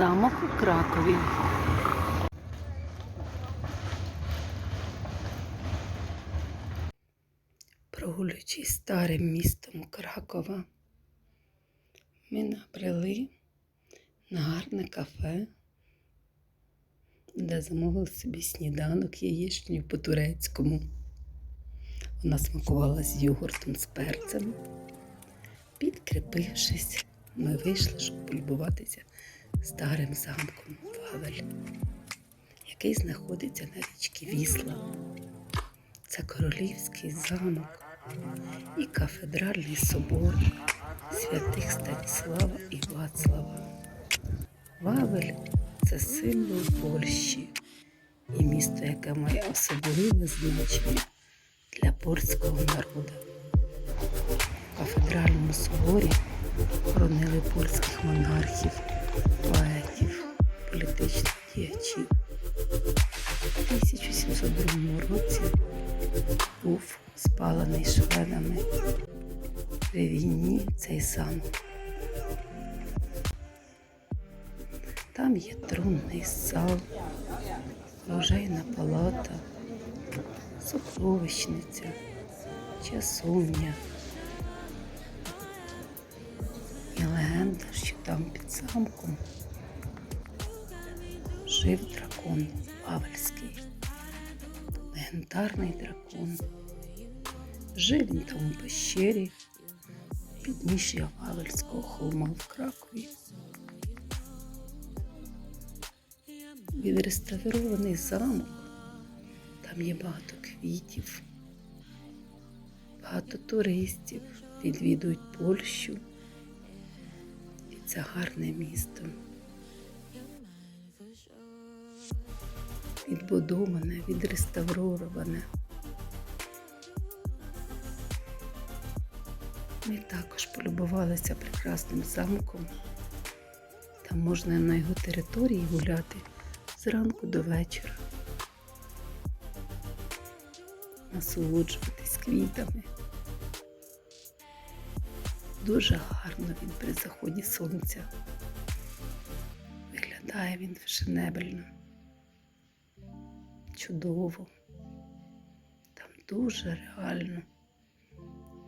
Замок у Кракові. Прогулюючись старим містом Кракова, ми набрели на гарне кафе, де замовили собі сніданок яєчню по-турецькому. Вона смакувала з йогуртом з перцем. Підкріпившись, ми вийшли, щоб полюбуватися старим замком Вавель, який знаходиться на річці Вісла. Це королівський замок і кафедральний собор святих Станіслава і Вацлава. Вавель це символ Польщі і місто, яке має особливе значення для польського народу. В кафедральному соборі хоронили польських монархів, поетів, політичних діячів. У 1702 році був спалений шведами при війні цей замок. Там є тронний зал, оружейна палата, сокровищниця, часовня. Там під замком жив дракон Вавельський, легендарний дракон. Жив він там у пещері підніжжя Вавельського холма в Кракові. Відреставрований замок, там є багато квітів, багато туристів відвідують Польщу. Це гарне місто. Відбудоване, відреставроване. Ми також полюбувалися прекрасним замком. Там можна на його території гуляти зранку до вечора. Насолоджуватись квітами. Дуже гарно він при заході сонця. Виглядає він фешенебельно. Чудово. Там дуже реально,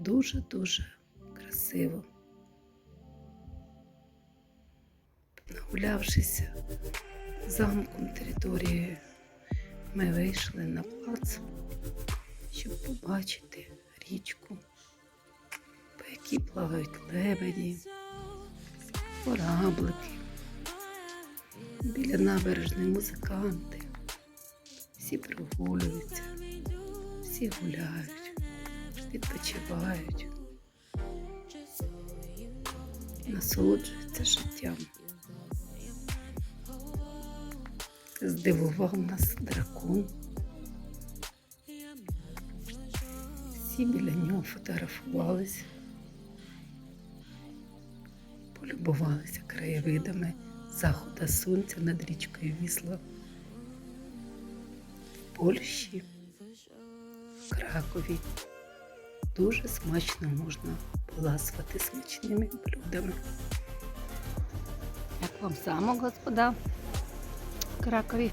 дуже-дуже красиво. Нагулявшися замком територією, ми вийшли на плац, щоб побачити річку, по плавають лебеді, кораблики, біля набережної музиканти. Всі прогулюються, всі гуляють, відпочивають, насолоджуються життям. Здивував нас дракон. Всі біля нього фотографувалися, полюбувалися краєвидами захода сонця над річкою Вісла. В Польщі, в Кракові дуже смачно можна поласувати смачними блюдами. Як вам замок, господа? в Кракові?